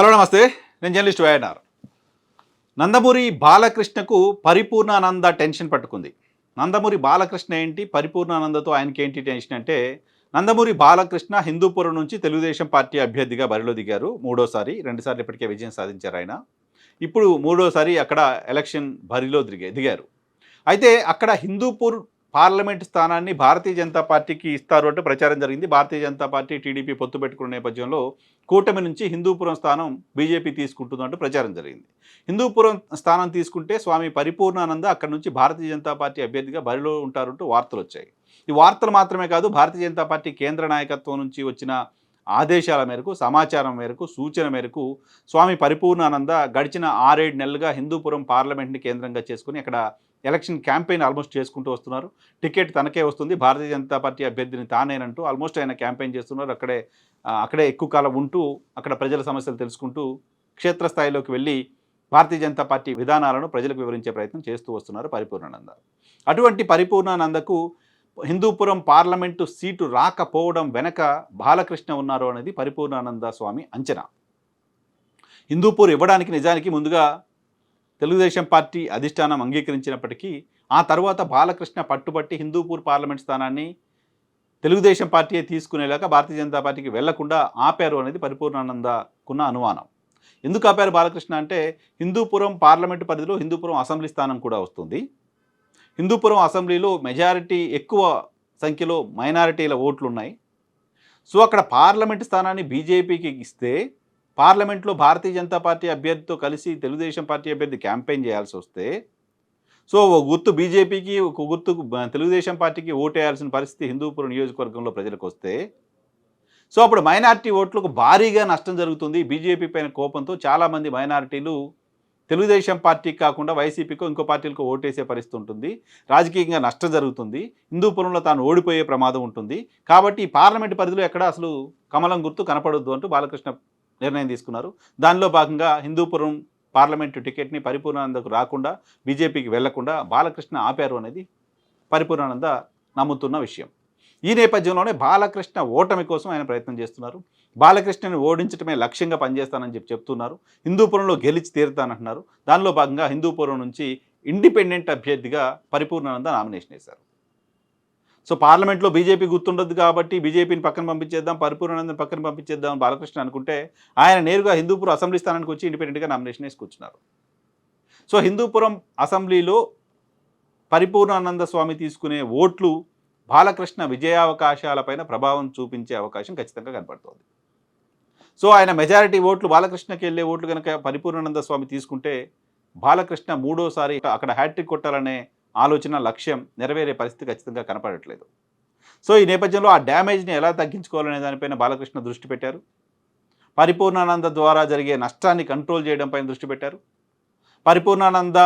Hello నమస్తే. నేను journalist YNR. Nandamuri బాలకృష్ణకు పరిపూర్ణానంద టెన్షన్ పట్టుకుంది. నందమూరి బాలకృష్ణ ఏంటి? పరిపూర్ణానందతో ఆయనకి ఏంటి టెన్షన్ అంటే నందమూరి బాలకృష్ణ హిందూపురం నుంచి తెలుగుదేశం పార్టీ అభ్యర్థిగా బరిలో దిగారు. మూడోసారి రెండుసార్లు ఇప్పటికే విజయం సాధించారు ఆయన. ఇప్పుడు మూడోసారి అక్కడ ఎలక్షన్ బరిలో దిగే దిగారు. అయితే అక్కడ హిందూపూర్ పార్లమెంట్ స్థానాన్ని భారతీయ జనతా పార్టీకి ఇస్తారు అంటే ప్రచారం జరిగింది. భారతీయ జనతా పార్టీ టీడీపీ పొత్తు పెట్టుకున్న నేపథ్యంలో కూటమి నుంచి హిందూపురం స్థానం బీజేపీ తీసుకుంటుందంటూ ప్రచారం జరిగింది. హిందూపురం స్థానం తీసుకుంటే స్వామి పరిపూర్ణానంద అక్కడ నుంచి భారతీయ జనతా పార్టీ అభ్యర్థిగా బరిలో ఉంటారంటూ వార్తలు వచ్చాయి. ఈ వార్తలు మాత్రమే కాదు భారతీయ జనతా పార్టీ కేంద్ర నాయకత్వం నుంచి వచ్చిన ఆదేశాల మేరకు సమాచారం మేరకు సూచన మేరకు స్వామి పరిపూర్ణానంద గడిచిన ఆరేడు నెలలుగా హిందూపురం పార్లమెంట్ని కేంద్రంగా చేసుకుని అక్కడ ఎలక్షన్ క్యాంపెయిన్ ఆల్మోస్ట్ చేసుకుంటూ వస్తున్నారు. టికెట్ తనకే వస్తుంది. భారతీయ జనతా పార్టీ అభ్యర్థిని తానేనంటూ ఆల్మోస్ట్ ఆయన క్యాంపెయిన్ చేస్తున్నారు. అక్కడే అక్కడే ఎక్కువ కాలం ఉంటూ అక్కడ ప్రజల సమస్యలు తెలుసుకుంటూ క్షేత్రస్థాయిలోకి వెళ్ళి భారతీయ జనతా పార్టీ విధానాలను ప్రజలకు వివరించే ప్రయత్నం చేస్తూ వస్తున్నారు పరిపూర్ణానంద. అటువంటి పరిపూర్ణానందకు హిందూపురం పార్లమెంటు సీటు రాకపోవడం వెనక బాలకృష్ణ ఉన్నారు అనేది పరిపూర్ణానంద స్వామి అంచనా. హిందూపూర్ ఇవ్వడానికి నిజానికి ముందుగా తెలుగుదేశం పార్టీ అధిష్టానం అంగీకరించినప్పటికీ ఆ తర్వాత బాలకృష్ణ పట్టుబట్టి హిందూపూర్ పార్లమెంట్ స్థానాన్ని తెలుగుదేశం పార్టీయే తీసుకునేలాగా భారతీయ జనతా పార్టీకి వెళ్ళకుండా ఆపారు అనేది పరిపూర్ణానందకున్న అనుమానం. ఎందుకు ఆపారు బాలకృష్ణ అంటే హిందూపురం పార్లమెంటు పరిధిలో హిందూపురం అసెంబ్లీ స్థానం కూడా వస్తుంది. హిందూపురం అసెంబ్లీలో మెజారిటీ ఎక్కువ సంఖ్యలో మైనారిటీల ఓట్లు ఉన్నాయి సో అక్కడ పార్లమెంట్ స్థానాన్ని బీజేపీకి ఇస్తే పార్లమెంట్లో భారతీయ జనతా పార్టీ అభ్యర్థితో కలిసి తెలుగుదేశం పార్టీ అభ్యర్థి క్యాంపెయిన్ చేయాల్సి వస్తే సో ఓ గుర్తు బీజేపీకి ఒక గుర్తు తెలుగుదేశం పార్టీకి ఓటేయాల్సిన పరిస్థితి హిందూపురం నియోజకవర్గంలో ప్రజలకు వస్తే సో అప్పుడు మైనారిటీ ఓట్లకు భారీగా నష్టం జరుగుతుంది. బీజేపీ పైన కోపంతో చాలామంది మైనారిటీలు తెలుగుదేశం పార్టీకి కాకుండా వైసీపీకో ఇంకో పార్టీలకు ఓటేసే పరిస్థితి ఉంటుంది. రాజకీయంగా నష్టం జరుగుతుంది. హిందూపురంలో తాను ఓడిపోయే ప్రమాదం ఉంటుంది. కాబట్టి ఈ పార్లమెంట్ పరిధిలో ఎక్కడ అసలు కమలం గుర్తు కనపడొద్దు అంటూ బాలకృష్ణ నిర్ణయం తీసుకున్నారు. దానిలో భాగంగా హిందూపురం పార్లమెంటు టికెట్ని పరిపూర్ణానందకు రాకుండా బీజేపీకి వెళ్ళకుండా బాలకృష్ణ ఆపారు అనేది పరిపూర్ణానంద నమ్ముతున్న విషయం. ఈ నేపథ్యంలోనే బాలకృష్ణ ఓటమి కోసం ఆయన ప్రయత్నం చేస్తున్నారు. బాలకృష్ణని ఓడించడమే లక్ష్యంగా పనిచేస్తానని చెప్పి చెప్తున్నారు. హిందూపురంలో గెలిచి తీరుతానంటున్నారు. దానిలో భాగంగా హిందూపురం నుంచి ఇండిపెండెంట్ అభ్యర్థిగా పరిపూర్ణానంద నామినేషన్ వేశారు. సో పార్లమెంట్లో బీజేపీ గుర్తుండదు కాబట్టి బీజేపీని పక్కన పంపించేద్దాం పరిపూర్ణానందం పక్కన పంపించేద్దాం బాలకృష్ణ అనుకుంటే ఆయన నేరుగా హిందూపురం అసెంబ్లీ స్థానానికి వచ్చి ఇండిపెండెంట్గా నామినేషన్ వేసి సో హిందూపురం అసెంబ్లీలో పరిపూర్ణానంద స్వామి తీసుకునే ఓట్లు బాలకృష్ణ విజయావకాశాలపైన ప్రభావం చూపించే అవకాశం ఖచ్చితంగా కనపడుతోంది. సో ఆయన మెజారిటీ ఓట్లు బాలకృష్ణకి వెళ్ళే ఓట్లు కనుక పరిపూర్ణానంద స్వామి తీసుకుంటే బాలకృష్ణ మూడోసారి అక్కడ హ్యాట్రిక్ కొట్టాలనే ఆలోచన లక్ష్యం నెరవేరే పరిస్థితి ఖచ్చితంగా కనపడట్లేదు. సో ఈ నేపథ్యంలో ఆ డ్యామేజ్ని ఎలా తగ్గించుకోవాలనే దానిపైన బాలకృష్ణ దృష్టి పెట్టారు. పరిపూర్ణానంద ద్వారా జరిగే నష్టాన్ని కంట్రోల్ చేయడంపైన దృష్టి పెట్టారు. పరిపూర్ణానంద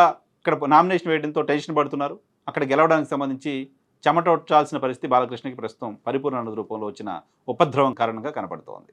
ఇక్కడ నామినేషన్ వేయడంతో టెన్షన్ పడుతున్నారు. అక్కడ గెలవడానికి సంబంధించి చెమటొచ్చాల్సిన పరిస్థితి బాలకృష్ణకి ప్రస్తుతం పరిపూర్ణ రూపంలో వచ్చిన ఉపద్రవం కారణంగా కనపడుతోంది